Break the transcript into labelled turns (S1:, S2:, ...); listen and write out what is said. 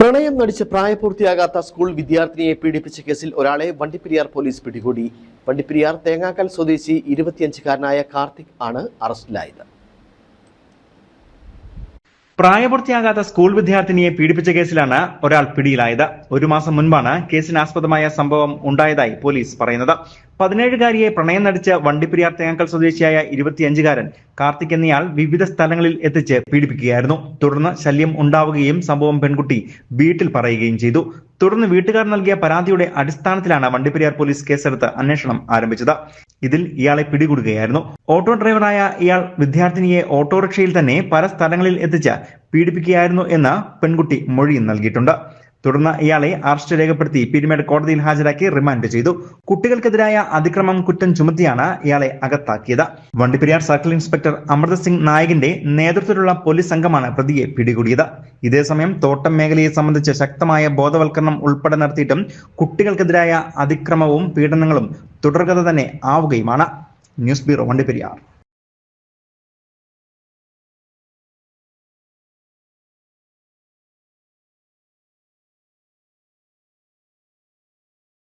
S1: പ്രണയം നടിച്ച് പ്രായപൂർത്തിയാകാത്ത സ്കൂൾ വിദ്യാർത്ഥിനിയെ പീഡിപ്പിച്ച കേസിൽ ഒരാളെ വണ്ടിപ്പെരിയാർ പോലീസ് പിടികൂടി. വണ്ടിപ്പെരിയാർ തേങ്ങാക്കൽ സ്വദേശി ഇരുപത്തിയഞ്ചുകാരനായ കാർത്തിക് ആണ് അറസ്റ്റിലായത്.
S2: പ്രായപൂർത്തിയാകാത്ത സ്കൂൾ വിദ്യാർത്ഥിനിയെ പീഡിപ്പിച്ച കേസിലാണ് ഒരാൾ പിടിയിലായത്. ഒരു മാസം മുൻപാണ് കേസിനാസ്പദമായ സംഭവം ഉണ്ടായതായി പോലീസ് പറയുന്നത്. പതിനേഴുകാരിയെ പ്രണയം നടിച്ച വണ്ടിപ്പെരിയാർ തേങ്ങാക്കൽ സ്വദേശിയായ ഇരുപത്തിയഞ്ചുകാരൻ കാർത്തിക് എന്നയാൾ വിവിധ സ്ഥലങ്ങളിൽ എത്തിച്ച് പീഡിപ്പിക്കുകയായിരുന്നു. തുടർന്ന് ശല്യം ഉണ്ടാവുകയും സംഭവം പെൺകുട്ടി വീട്ടിൽ പറയുകയും ചെയ്തു. തുടർന്ന് വീട്ടുകാർ നൽകിയ പരാതിയുടെ അടിസ്ഥാനത്തിലാണ് വണ്ടിപ്പെരിയാർ പോലീസ് കേസെടുത്ത് അന്വേഷണം ആരംഭിച്ചത്. ഇതിൽ ഇയാളെ പിടികൂടുകയായിരുന്നു. ഓട്ടോ ഡ്രൈവറായ ഇയാൾ വിദ്യാർത്ഥിനിയെ ഓട്ടോറിക്ഷയിൽ തന്നെ പല സ്ഥലങ്ങളിൽ എത്തിച്ച് പീഡിപ്പിക്കുകയായിരുന്നു എന്ന് പെൺകുട്ടി മൊഴി നൽകിയിട്ടുണ്ട്. തുടർന്ന് ഇയാളെ അറസ്റ്റ് രേഖപ്പെടുത്തി പീരുമേട് കോടതിയിൽ ഹാജരാക്കി റിമാൻഡ് ചെയ്തു. കുട്ടികൾക്കെതിരായ അതിക്രമം കുറ്റം ചുമത്തിയാണ് ഇയാളെ അകത്താക്കിയത്. വണ്ടിപ്പെരിയാർ സർക്കിൾ ഇൻസ്പെക്ടർ അമൃത സിംഗ് നായകിന്റെ നേതൃത്വത്തിലുള്ള പോലീസ് സംഘമാണ് പ്രതിയെ പിടികൂടിയത്. ഇതേസമയം തോട്ടം മേഖലയെ സംബന്ധിച്ച് ശക്തമായ ബോധവൽക്കരണം ഉൾപ്പെടെ നടത്തിയിട്ടും കുട്ടികൾക്കെതിരായ അതിക്രമവും പീഡനങ്ങളും തുടർക്കഥ തന്നെ ആവുകയുമാണ്. News bureau Vandiperiyar.